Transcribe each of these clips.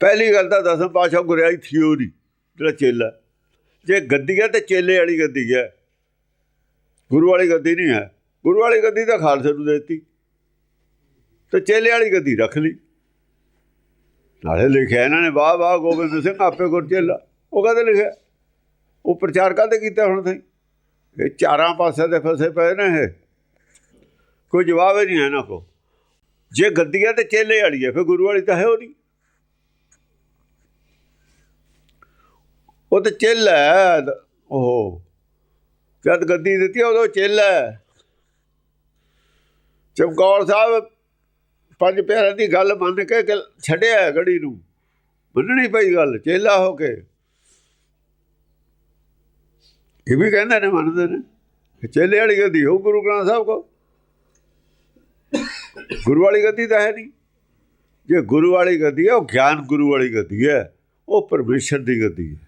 ਪਹਿਲੀ ਗੱਲ ਤਾਂ ਦਸਮ ਪਾਸ਼ਾ ਗੁਰਿਆਈ ਥਿਉਰੀ ਜਿਹੜਾ ਚੇਲਾ ਜੇ ਗੱਦੀ ਹੈ ਤੇ ਚੇਲੇ ਵਾਲੀ ਗੱਦੀ ਹੈ। ਗੁਰੂ ਵਾਲੀ ਗੱਦੀ ਨਹੀਂ ਹੈ। ਗੁਰੂ ਵਾਲੀ ਗੱਦੀ ਤਾਂ ਖਾਲਸੇ ਨੂੰ ਦੇ ਦਿੱਤੀ। ਤੇ ਚੇਲੇ ਵਾਲੀ ਗੱਦੀ ਰੱਖ ਲਈ। ਨਾਲੇ ਲਿਖਿਆ ਇਹਨਾਂ ਨੇ, ਵਾਹ ਵਾਹ, ਗੋਬਿੰਦ ਸਿੰਘ, ਆਪੇ ਗੁਰ ਚੇਲਾ। ਉਹ ਕਹਦੇ ਲਿਖਿਆ? ਉਹ ਪ੍ਰਚਾਰ ਕਾਹਦੇ ਕੀਤਾ ਹੁਣ ਤਾਈ ਇਹ ਚਾਰਾਂ ਪਾਸੇ ਦੇ ਫਸੇ ਪਏ ਨੇ ਇਹ। ਕੋਈ ਜਵਾਬ ਹੀ ਨਹੀਂ ਹੈ ਇਹਨਾਂ ਕੋ ਜੇ ਗੱਦੀ ਹੈ ਤੇ ਚੇਲੇ ਵਾਲੀ ਹੈ, ਫਿਰ ਗੁਰੂ ਵਾਲੀ ਤਾਂ ਹੈ ਉਹ ਨਹੀਂ। ਉਹ ਤਾਂ ਚਿੱਲ ਹੈ। ਉਹ ਜਦ ਗੱਦੀ ਦਿੱਤੀ, ਉਦੋਂ ਚਿੱਲ ਹੈ। ਚਮਕੌਰ ਸਾਹਿਬ ਪੰਜ ਪਿਆਰਿਆਂ ਦੀ ਗੱਲ ਮੰਨ ਕੇ ਛੱਡਿਆ ਗੜੀ ਨੂੰ। ਮੰਨਣੀ ਪਈ ਗੱਲ, ਚੇਲਾ ਹੋ ਕੇ। ਇਹ ਵੀ ਕਹਿੰਦੇ ਨੇ, ਮੰਨਦੇ ਨੇ। ਚੇਲੇ ਵਾਲੀ ਗੱਦੀ ਹੋ ਗੁਰੂ ਗ੍ਰੰਥ ਸਾਹਿਬ ਕੋ ਗੁਰੂ ਵਾਲੀ ਗੱਦੀ ਤਾਂ ਹੈ ਨਹੀਂ। ਜੇ ਗੁਰੂ ਵਾਲੀ ਗੱਦੀ ਹੈ, ਉਹ ਗਿਆਨ ਗੁਰੂ ਵਾਲੀ ਗੱਦੀ ਹੈ। ਉਹ ਪਰਮੇਸ਼ਰ ਦੀ ਗੱਦੀ ਹੈ।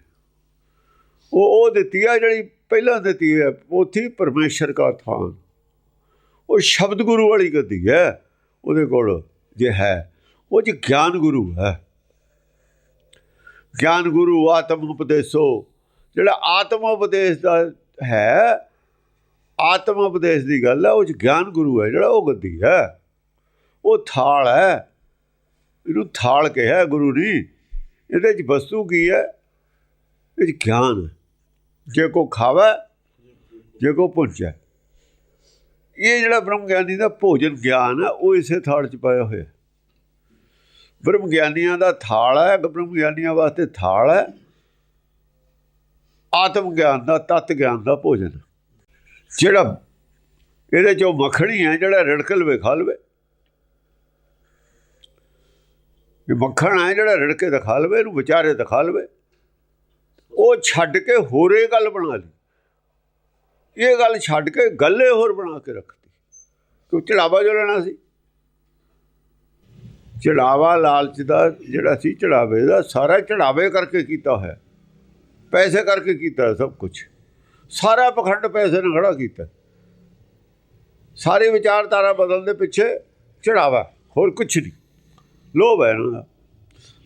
ਉਹ ਉਹ ਦਿੱਤੀ ਆ ਜਿਹੜੀ ਪਹਿਲਾਂ ਦਿੱਤੀ ਹੈ ਪੋਥੀ ਪਰਮੇਸ਼ਰ ਦਾ ਥਾਨ। ਉਹ ਸ਼ਬਦ ਗੁਰੂ ਵਾਲੀ ਗੱਦੀ ਹੈ, ਉਹਦੇ ਕੋਲ ਜੇ ਹੈ, ਉਹ ਜੀ ਗਿਆਨ ਗੁਰੂ ਹੈ। ਗਿਆਨ ਗੁਰੂ, ਆਤਮ ਉਪਦੇਸੋ। ਜਿਹੜਾ ਆਤਮ ਉਪਦੇਸ਼ ਦਾ ਹੈ, ਆਤਮ ਉਪਦੇਸ਼ ਦੀ ਗੱਲ ਹੈ, ਉਹ ਚ ਗਿਆਨ ਗੁਰੂ ਹੈ, ਜਿਹੜਾ ਉਹ ਗੱਦੀ ਹੈ। ਉਹ ਥਾਲ ਹੈ। ਇਹਨੂੰ ਥਾਲ ਕਿਹਾ ਗੁਰੂ ਨੇ। ਇਹਦੇ ਚ ਵਸਤੂ ਕੀ ਹੈ? ਇਹ 'ਚ ਗਿਆਨ ਹੈ। ਜੇ ਕੋ ਖਾਵੇ, ਜੇ ਕੋ ਪੁੰਚੈ। ਇਹ ਜਿਹੜਾ ਬ੍ਰਹਮ ਗਿਆਨੀ ਦਾ ਭੋਜਨ ਗਿਆਨ ਹੈ, ਉਹ ਇਸੇ ਥਾਲ ਚ ਪਾਇਆ ਹੋਇਆ। ਬ੍ਰਹਮ ਗਿਆਨੀਆਂ ਦਾ ਥਾਲ ਹੈ ਬ੍ਰਹਮ ਗਿਆਨੀਆਂ ਵਾਸਤੇ ਥਾਲ ਹੈ। ਆਤਮ ਗਿਆਨ ਦਾ, ਤਤ ਗਿਆਨ ਦਾ ਭੋਜਨ। ਜਿਹੜਾ ਇਹਦੇ ਚੋਂ ਮੱਖਣੀ ਹੈ, ਜਿਹੜਾ ਰਿੜਕ ਲਵੇ, ਖਾ ਲਵੇ। ਇਹ ਮੱਖਣ ਹੈ, ਜਿਹੜਾ ਰਿੜਕੇ ਦਿਖਾ ਲਵੇ, ਇਹਨੂੰ ਵਿਚਾਰੇ ਦਿਖਾ ਲਵੇ। ਉਹ ਛੱਡ ਕੇ ਹੋਰੇ ਗੱਲ ਬਣਾ ਲਈ। ਇਹ ਗੱਲ ਛੱਡ ਕੇ ਗੱਲੇ ਹੋਰ ਬਣਾ ਕੇ ਰੱਖਤੀ। ਕਿਉਂ? ਚੜਾਵਾ ਜੋ ਲੈਣਾ ਸੀ। ਚੜਾਵਾ ਲਾਲਚ ਦਾ ਜਿਹੜਾ ਸੀ, ਚੜਾਵੇ ਦਾ ਸਾਰਾ ਚੜਾਵੇ ਕਰਕੇ ਕੀਤਾ ਹੋਇਆ। ਪੈਸੇ ਕਰਕੇ ਕੀਤਾ ਸਭ ਕੁਝ ਸਾਰਾ ਪਖੰਡ ਪੈਸੇ ਨਾਲ ਖੜਾ ਕੀਤਾ। ਸਾਰੇ ਵਿਚਾਰਧਾਰਾ ਬਦਲਣ ਦੇ ਪਿੱਛੇ ਚੜਾਵਾ, ਹੋਰ ਕੁਝ ਨਹੀਂ। ਲੋਭ ਹੈ ਇਹਨਾਂ ਦਾ।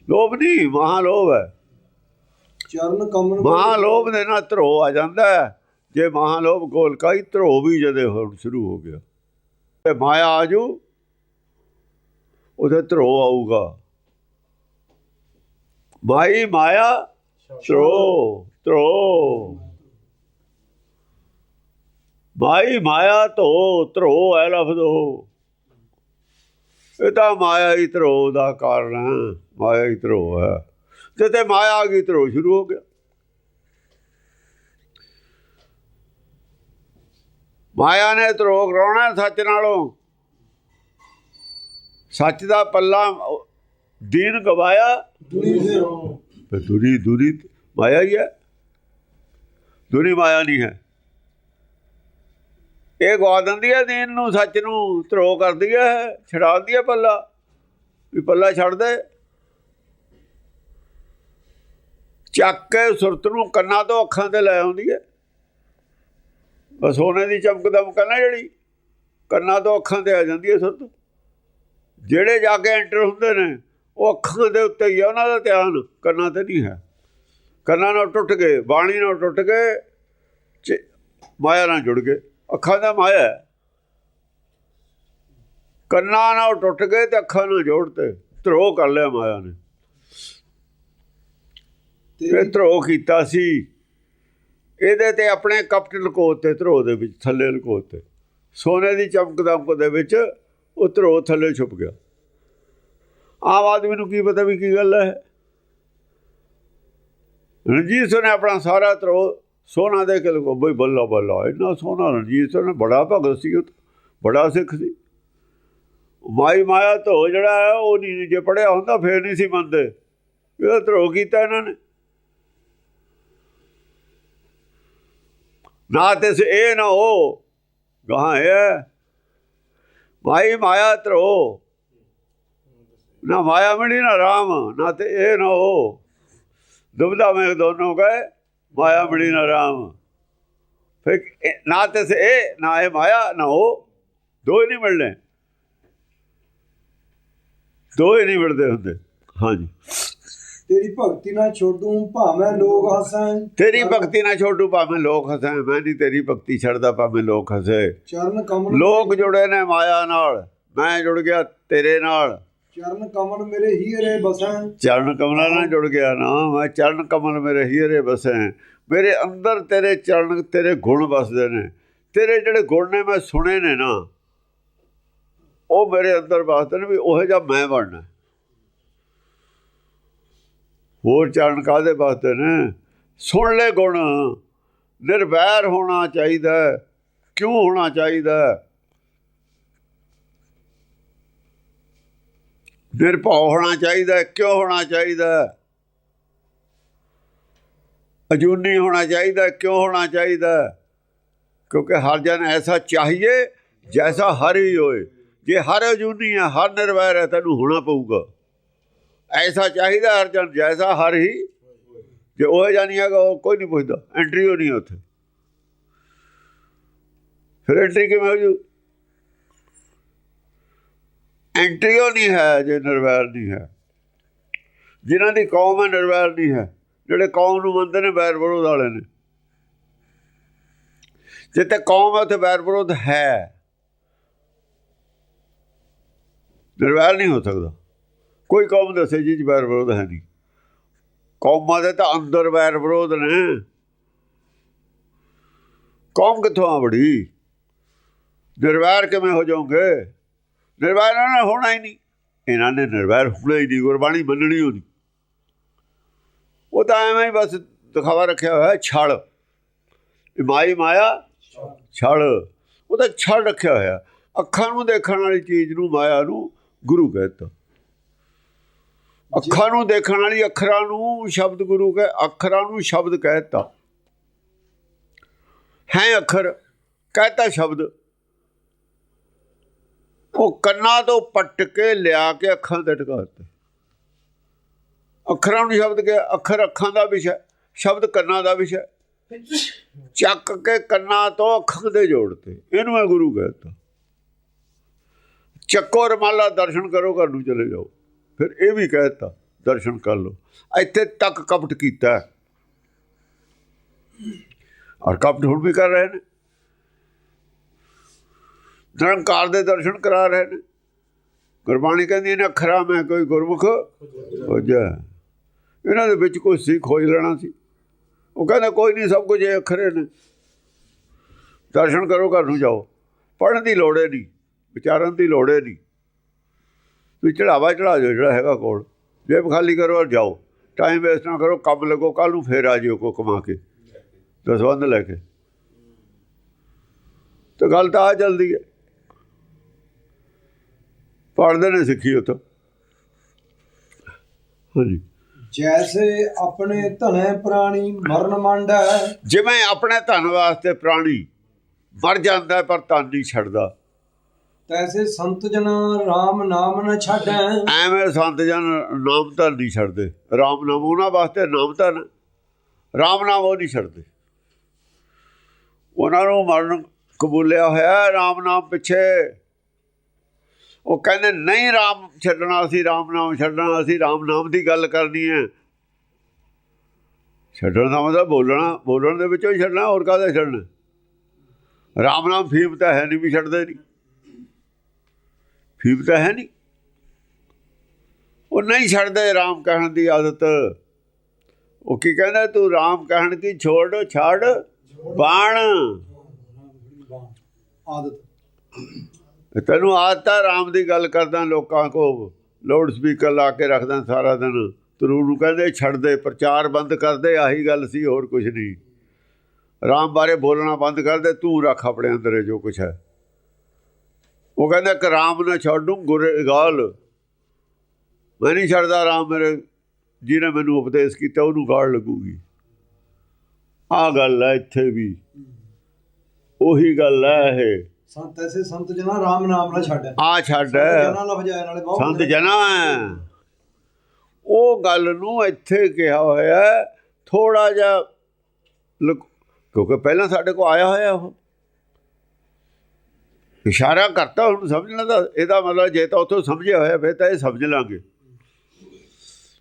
ਲੋਭ ਨਹੀਂ ਮਹਾ ਲੋਭ ਹੈ। ਚਰਨ ਕਮਲ ਮਹਾ ਦੇ ਨਾਲ ਧਰੋ ਆ ਜਾਂਦਾ ਜੇ ਮਹਾ ਲੋਭ ਗੋਲਕਾ ਹੀ ਧਰੋ ਵੀ ਜਦੇ ਹੋਣ ਸ਼ੁਰੂ ਹੋ ਗਿਆ। ਤੇ ਮਾਇਆ ਆਜੂ ਉਹਦੇ ਧਰੋ ਆਊਗਾ। ਮਾਈ ਮਾਇਆ ਧਰੋ ਧਰੋ ਮਾਈ ਮਾਇਆ ਧੋ ਧਰੋ ਹੈ ਲਫ਼ਜ਼ ਉਹ। ਇਹ ਤਾਂ ਮਾਇਆ ਹੀ ਧਰੋ ਦਾ ਕਾਰਨ ਹੈ, ਮਾਇਆ ਹੀ ਧਰੋ ਹੈ। ਤੇ ਤੇ ਮਾਇਆ ਆ ਗਈ ਧਰੋ ਸ਼ੁਰੂ ਹੋ ਗਿਆ। ਮਾਇਆ ਨੇ ਧਰੋ ਕਰਾਉਣਾ ਸੱਚ ਨਾਲੋਂ। ਸੱਚ ਦਾ ਪੱਲਾ ਦੀਨ ਗਵਾਇਆ। ਹੋ ਤੇ ਦੂਰੀ ਦੂਰੀ ਮਾਇਆ ਹੀ ਹੈ। ਦੂਰੀ ਮਾਇਆ ਨਹੀਂ ਹੈ। ਇਹ ਗਵਾ ਦਿੰਦੀ ਹੈ ਦੀਨ ਨੂੰ ਸੱਚ ਨੂੰ ਧਰੋ ਕਰਦੀ ਹੈ ਛਡਾ ਦਿੰਦੀ ਹੈ ਪੱਲਾ। ਵੀ ਪੱਲਾ ਛੱਡ ਦੇ। ਚੱਕ ਕੇ ਸੁਰਤ ਨੂੰ ਕੰਨਾਂ ਤੋਂ ਅੱਖਾਂ ਤੇ ਲੈ ਆਉਂਦੀ ਹੈ। ਬਸ ਸੋਨੇ ਦੀ ਚਮਕ ਦਮਕ ਜਿਹੜੀ, ਕੰਨਾਂ ਤੋਂ ਅੱਖਾਂ ਤੇ ਆ ਜਾਂਦੀ ਹੈ ਸੁਰਤ। ਜਿਹੜੇ ਜਾ ਕੇ ਐਂਟਰ ਹੁੰਦੇ ਨੇ, ਉਹ ਅੱਖਾਂ ਦੇ ਉੱਤੇ ਹੀ ਆ, ਉਹਨਾਂ ਦਾ ਧਿਆਨ ਕੰਨਾਂ ਤੇ ਨਹੀਂ ਹੈ। ਕੰਨਾਂ ਨਾਲ ਟੁੱਟ ਗਏ, ਬਾਣੀ ਨਾਲ ਟੁੱਟ ਗਏ ਮਾਇਆ ਨਾਲ ਜੁੜ ਗਏ। ਅੱਖਾਂ ਦਾ ਮਾਇਆ ਕੰਨਾਂ ਨਾਲ ਟੁੱਟ ਗਏ ਤੇ ਅੱਖਾਂ ਨਾਲ ਜੋੜਤੇ ਧਰੋ ਕਰ ਲਿਆ ਮਾਇਆ ਨੇ। ਇਹ ਧਰੋ ਕੀਤਾ ਸੀ। ਇਹਦੇ ਤੇ ਆਪਣੇ ਕਪਟ ਲਕੋਤੇ ਧਰੋ ਦੇ ਵਿੱਚ ਥੱਲੇ ਲਕੋਤੇ ਸੋਨੇ ਦੀ ਚਮਕ ਦਮਕ ਦੇ ਵਿੱਚ ਉਹ ਧਰੋ ਥੱਲੇ ਛੁਪ ਗਿਆ। ਆਮ ਆਦਮੀ ਨੂੰ ਕੀ ਪਤਾ ਵੀ ਕੀ ਗੱਲ ਹੈ? ਰਣਜੀਤ ਸਿੰਘ ਨੇ ਆਪਣਾ ਸਾਰਾ ਧਰੋ ਸੋਨਾ ਦੇ ਕੇ ਲਗੋ ਬਈ ਬੱਲਾ ਬੱਲਾ ਇੰਨਾ ਸੋਨਾ ਰਣਜੀਤ ਸਿੰਘ ਨੇ ਬੜਾ ਭਗਤ ਸੀ ਉਹ ਤਾਂ, ਬੜਾ ਸਿੱਖ ਸੀ। ਮਾਈ ਮਾਇਆ ਧੋ ਜਿਹੜਾ ਹੈ ਉਹ ਨਹੀਂ ਜੇ ਪੜਿਆ ਹੁੰਦਾ ਫੇਰ ਨਹੀਂ ਸੀ ਮੰਨਦੇ। ਇਹਦਾ ਧਰੋ ਕੀਤਾ ਇਹਨਾਂ ਨੇ। ਨਾ ਤੇ ਸੇ ਇਹ ਨਾ ਹੋ। ਗਾਂ ਹੈ ਮਾਈ ਮਾਇਆ ਧਰੋ। ਨਾ ਮਾਇਆ ਮਿਲੀ ਨਾ ਰਾਮ, ਨਾ ਤੇ ਇਹ ਨਾ ਹੋ। ਦੁਬਦਾ ਮੈਂ ਦੋਨੋਂ ਗਏ, ਮਾਇਆ ਮਿਲੀ ਨਾ ਰਾਮ। ਫਿਰ ਨਾ ਤੇ ਸੇ ਨਾ ਇਹ ਮਾਇਆ, ਨਾ ਉਹ। ਦੋ ਹੀ ਨਹੀਂ ਮਿਲਣੇ। ਦੋ ਹੀ ਨਹੀਂ ਮਿਲਦੇ ਹੁੰਦੇ। ਹਾਂਜੀ। ਤੇਰੀ ਭਗਤੀ ਨਾਲ ਛੋਡੂ ਭਾਵੇਂ ਲੋਕ ਹੱਸੈਂ ਤੇਰੀ ਭਗਤੀ ਨਾ ਛੋਟੂ ਭਾਵੇਂ ਲੋਕ ਹੱਸੇ ਮੈਂ ਨਹੀਂ ਤੇਰੀ ਭਗਤੀ ਛੱਡਦਾ ਭਾਵੇਂ ਲੋਕ ਹੱਸੇ। ਚਰਨ ਕਮਲ ਲੋਕ ਜੁੜੇ ਨੇ ਮਾਇਆ ਨਾਲ। ਮੈਂ ਜੁੜ ਗਿਆ ਤੇਰੇ ਨਾਲ। ਚਰਨ ਕਮਲ ਮੇਰੇ ਹੀਰੇ ਬਸੈਂ ਚਰਨ ਕਮਲਾਂ ਨਾਲ ਜੁੜ ਗਿਆ ਨਾ ਮੈਂ ਚਰਨ ਕਮਲ ਮੇਰੇ ਹੀਰੇ ਬਸੇ ਮੇਰੇ ਅੰਦਰ ਤੇਰੇ ਚਰਨ ਤੇਰੇ ਗੁਣ ਵਸਦੇ ਨੇ। ਤੇਰੇ ਜਿਹੜੇ ਗੁਣ ਨੇ ਮੈਂ ਸੁਣੇ ਨੇ ਨਾ। ਉਹ ਮੇਰੇ ਅੰਦਰ ਵਸਦੇ ਨੇ ਵੀ ਉਹ ਜਿਹਾ ਮੈਂ ਬਣਨਾ। ਹੋਰ ਚਰਨ ਕਾਦੇ ਵਾਸਤੇ ਨੇ? ਸੁਣ ਲੈ ਗੁਣ। ਨਿਰਵੈਰ ਹੋਣਾ ਚਾਹੀਦਾ ਕਿਉਂ ਹੋਣਾ ਚਾਹੀਦਾ ਹੈ? ਨਿਰਭਉ ਹੋਣਾ ਚਾਹੀਦਾ ਕਿਉਂ ਹੋਣਾ ਚਾਹੀਦਾ ਅਜੂਨੀ ਹੋਣਾ ਚਾਹੀਦਾ ਕਿਉਂ ਹੋਣਾ ਚਾਹੀਦਾ ਕਿਉਂਕਿ ਹਰ ਜਨ ਐਸਾ ਚਾਹੀਏ ਜੈਸਾ ਹਰ ਹੀ ਹੋਏ। ਜੇ ਹਰ ਅਜੂਨੀ ਹੈ, ਹਰ ਨਿਰਵੈਰ ਹੈ, ਤੈਨੂੰ ਹੋਣਾ ਪਊਗਾ। ਐਸਾ ਚਾਹੀਦਾ ਹਰ ਜਨ ਜੈਸਾ ਹਰ ਹੀ। ਜੇ ਉਹ ਜਾਨੀ ਹੈਗਾ, ਉਹ ਕੋਈ ਨਹੀਂ ਪੁੱਛਦਾ। ਐਂਟਰੀ ਹੋ ਨਹੀਂ ਉੱਥੇ। ਫਿਰ ਐਂਟਰੀ ਕਿਵੇਂ ਹੋ ਜੂ? ਐਂਟਰੀ ਉਹ ਨਹੀਂ ਹੈ ਜੇ ਨਿਰਵੈਰ ਨਹੀਂ ਹੈ। ਜਿਨ੍ਹਾਂ ਦੀ ਕੌਮ ਹੈ, ਨਿਰਵੈਰ ਨਹੀਂ ਹੈ। ਜਿਹੜੇ ਕੌਮ ਨੂੰ ਮੰਨਦੇ ਨੇ, ਵੈਰ ਵਿਰੋਧ ਵਾਲੇ ਨੇ। ਜਿੱਥੇ ਕੌਮ ਹੈ, ਉੱਥੇ ਵੈਰ ਵਿਰੋਧ ਹੈ। ਨਿਰਵੈਰ ਨਹੀਂ ਹੋ ਸਕਦਾ। ਕੋਈ ਕੌਮ ਦੱਸੇ ਜੀ ਚ ਵੈਰ ਵਿਰੋਧ ਹੈ ਨਹੀਂ। ਕੌਮਾਂ ਦੇ ਤਾਂ ਅੰਦਰ ਵੈਰ ਵਿਰੋਧ ਨੇ। ਕੌਮ ਕਿੱਥੋਂ ਆ ਬੜੀ? ਨਿਰਵੈਰ ਕਿਵੇਂ ਹੋ ਜਾਓਗੇ? ਨਿਰਵੈਰ ਇਹਨਾਂ ਨੇ ਹੋਣਾ ਹੀ ਨਹੀਂ। ਇਹਨਾਂ ਨੇ ਨਿਰਵੈਰ ਹੋਣਾ ਹੀ ਨਹੀਂ, ਗੁਰਬਾਣੀ ਮੰਨਣੀ ਹੋਣੀ। ਉਹ ਤਾਂ ਐਵੇਂ ਹੀ ਬਸ ਦਿਖਾਵਾ ਰੱਖਿਆ ਹੋਇਆ ਛਲ। ਇਹ ਮਾਈ ਮਾਇਆ, ਛਲ। ਉਹ ਤਾਂ ਛਲ ਰੱਖਿਆ ਹੋਇਆ। ਅੱਖਾਂ ਨੂੰ ਦੇਖਣ ਵਾਲੀ ਚੀਜ਼ ਨੂੰ, ਮਾਇਆ ਨੂੰ ਗੁਰੂ ਕਹਿੰਦਾ। ਅੱਖਾਂ ਨੂੰ ਦੇਖਣ ਵਾਲੀ ਅੱਖਰਾਂ ਨੂੰ ਸ਼ਬਦ ਗੁਰੂ ਕਹੇ, ਅੱਖਰਾਂ ਨੂੰ ਸ਼ਬਦ ਕਹਿਤਾ। ਹੈ ਅੱਖਰ, ਕਹਿਤਾ ਸ਼ਬਦ। ਉਹ ਕੰਨਾਂ ਤੋਂ ਪੱਟ ਕੇ ਲਿਆ ਕੇ ਅੱਖਾਂ ਤੇ ਟਿਕਾ ਦਿੱਤੇ। ਅੱਖਰਾਂ ਨੂੰ ਸ਼ਬਦ ਕੇ ਅੱਖਰ ਅੱਖਾਂ ਦਾ ਵਿਸ਼ਾ, ਸ਼ਬਦ ਕੰਨਾਂ ਦਾ ਵਿਸ਼ਾ। ਚੱਕ ਕੇ ਕੰਨਾਂ ਤੋਂ ਅੱਖਾਂ ਦੇ ਜੋੜਤੇ ਇਹਨੂੰ ਮੈਂ ਗੁਰੂ ਕਹਿੰਦਾ ਚੱਕੋ ਰਮਾਲਾ ਦਰਸ਼ਨ ਕਰੋ, ਘਰ ਨੂੰ ਚਲੇ ਜਾਓ। ਫਿਰ ਇਹ ਵੀ ਕਹਿਤਾ ਦਰਸ਼ਨ ਕਰ ਲਓ। ਇੱਥੇ ਤੱਕ ਕਪਟ ਕੀਤਾ ਔਰ ਕਪਟ ਹੁਣ ਵੀ ਕਰ ਰਹੇ ਨੇ। ਨਿਰੰਕਾਰ ਦੇ ਦਰਸ਼ਨ ਕਰਾ ਰਹੇ ਨੇ। ਗੁਰਬਾਣੀ ਕਹਿੰਦੀ ਇਹਨੇ ਅੱਖਰਾਂ ਮੈਂ ਕੋਈ ਗੁਰਮੁਖ ਖੋਜਾ ਇਹਨਾਂ ਦੇ ਵਿੱਚ ਕੋਈ ਸੀ, ਖੋਜ ਲੈਣਾ ਸੀ। ਉਹ ਕਹਿੰਦਾ ਕੋਈ ਨਹੀਂ, ਸਭ ਕੁਝ ਇਹ ਅੱਖਰੇ ਨੇ। ਦਰਸ਼ਨ ਕਰੋ, ਘਰ ਨੂੰ ਜਾਓ। ਪੜ੍ਹਨ ਦੀ ਲੋੜ ਹੈ ਨਹੀਂ, ਵਿਚਾਰਨ ਦੀ ਲੋੜ ਹੈ ਨਹੀਂ। ਤੁਸੀਂ ਚੜਾਵਾ ਚੜਾ ਜਾਓ ਜਿਹੜਾ ਹੈਗਾ ਕੋਲ। ਜੇਬ ਖਾਲੀ ਕਰੋ ਔਰ ਜਾਓ। ਟਾਈਮ ਵੇਸਟ ਨਾ ਕਰੋ ਕੰਮ ਲੱਗੋ ਕੱਲ ਨੂੰ ਫੇਰ ਆ ਜਿਓ ਕੋ ਕਮਾ ਕੇ। ਦਸਵੰਦ ਲੈ ਕੇ। ਤਾਂ ਗੱਲ ਤਾਂ ਆ ਜਲਦੀ ਹੈ। ਪੜ੍ਹਦੇ ਨੇ ਸਿੱਖੀ ਉਤੋਂ ਹਾਂਜੀ। ਜੈਸੇ ਆਪਣੇ ਧਨੇ ਪ੍ਰਾਣੀ ਮਰਨ ਮੰਡੈ ਜਿਵੇਂ ਆਪਣੇ ਧਨ ਵਾਸਤੇ ਪ੍ਰਾਣੀ ਮਰ ਜਾਂਦਾ ਪਰ ਧਨ ਨਹੀਂ ਛੱਡਦਾ। ਤੈਸੇ ਸੰਤ ਜਨ RAM ਨਾਮ ਨ ਛਾਡੈ। ਐਵੇਂ ਸੰਤ ਜਨ ਨਾਮ ਧਨ ਨਹੀਂ ਛੱਡਦੇ। ਰਾਮ ਨਾਮ ਉਹਨਾਂ ਵਾਸਤੇ ਨਾਮ ਧਨ ਰਾਮ ਨਾਮ ਉਹ ਨਹੀਂ ਛੱਡਦੇ। ਉਹਨਾਂ ਨੂੰ ਮਰਨ ਕਬੂਲਿਆ ਹੋਇਆ ਹੈ ਰਾਮ ਨਾਮ ਪਿੱਛੇ। ਉਹ ਕਹਿੰਦੇ, ਨਹੀਂ ਰਾਮ ਛੱਡਣਾ, ਅਸੀਂ ਰਾਮ ਨਾਮ ਛੱਡਣਾ, ਅਸੀਂ ਰਾਮ ਨਾਮ ਦੀ ਗੱਲ ਕਰਨੀ ਹੈ। ਛੱਡਣ ਦਾ ਮਤਲਬ ਬੋਲਣਾ, ਬੋਲਣ ਦੇ ਵਿੱਚੋਂ ਹੀ ਛੱਡਣਾ, ਹੋਰ ਕਾਹਦਾ ਛੱਡਣਾ? ਰਾਮ ਨਾਮ ਫੀਮ ਤਾਂ ਹੈ ਨਹੀਂ ਵੀ ਛੱਡਦੇ ਨਹੀਂ ਫੀਮ ਤਾਂ ਹੈ ਨਹੀਂ। ਉਹ ਨਹੀਂ ਛੱਡਦੇ ਰਾਮ ਕਹਿਣ ਦੀ ਆਦਤ। ਉਹ ਕੀ ਕਹਿੰਦਾ ਤੂੰ ਰਾਮ ਕਹਿਣ ਕੀ ਛੋੜ ਛੱਡ ਬਾਣ। ਆਦਤ। ਤੈਨੂੰ ਆਦਤ ਰਾਮ ਦੀ ਗੱਲ ਕਰਦਾ ਲੋਕਾਂ ਕੋ ਲਾਊਡ ਸਪੀਕਰ ਲਾ ਕੇ ਰੱਖਦਾ ਸਾਰਾ ਦਿਨ। ਤਰੂ ਨੂੰ ਕਹਿੰਦੇ ਛੱਡ ਦੇ ਪ੍ਰਚਾਰ ਬੰਦ ਕਰ ਦੇ ਆਹੀ ਗੱਲ ਸੀ ਹੋਰ ਕੁਝ ਨਹੀਂ। ਰਾਮ ਬਾਰੇ ਬੋਲਣਾ ਬੰਦ ਕਰ ਦੇ ਤੂੰ ਰੱਖ ਆਪਣੇ ਅੰਦਰ ਜੋ ਕੁਝ ਹੈ। ਉਹ ਕਹਿੰਦਾ ਕਿ ਰਾਮ ਨਾ ਛੱਡੂ ਗੁਰੇ ਗਾਲ। ਮੈਂ ਨਹੀਂ ਛੱਡਦਾ ਰਾਮ ਮੇਰੇ ਜਿਹਨੇ ਮੈਨੂੰ ਉਪਦੇਸ਼ ਕੀਤਾ ਉਹਨੂੰ ਗਾਲ ਲੱਗੂਗੀ। ਆਹ ਗੱਲ ਹੈ ਇੱਥੇ ਵੀ। ਉਹੀ ਗੱਲ ਹੈ ਇਹ। ਸੰਤ ਐਸੇ ਸੰਤ ਜਨ RAM ਨਾਮ ਨ ਛਾਡੈ। ਆ ਛੱਡ ਜਨਾ ਲਫ਼ਜ਼ ਆਏ ਨਾਲੇ ਬਹੁਤ ਸੰਤ ਜਨਾ। ਉਹ ਗੱਲ ਨੂੰ ਇੱਥੇ ਕਿਹਾ ਹੋਇਆ ਥੋੜਾ ਜਿਹਾ ਕਿਉਂਕਿ ਪਹਿਲਾਂ ਸਾਡੇ ਕੋ ਆਇਆ ਹੋਇਆ ਉਹ। ਇਸ਼ਾਰਾ ਕਰਤਾ ਹੁਣ ਸਮਝਣਾ ਦਾ ਇਹਦਾ ਮਤਲਬ ਜੇ ਤਾਂ ਉੱਥੋਂ ਸਮਝਿਆ ਹੋਇਆ, ਫਿਰ ਤਾਂ ਇਹ ਸਮਝ ਲਾਂਗੇ।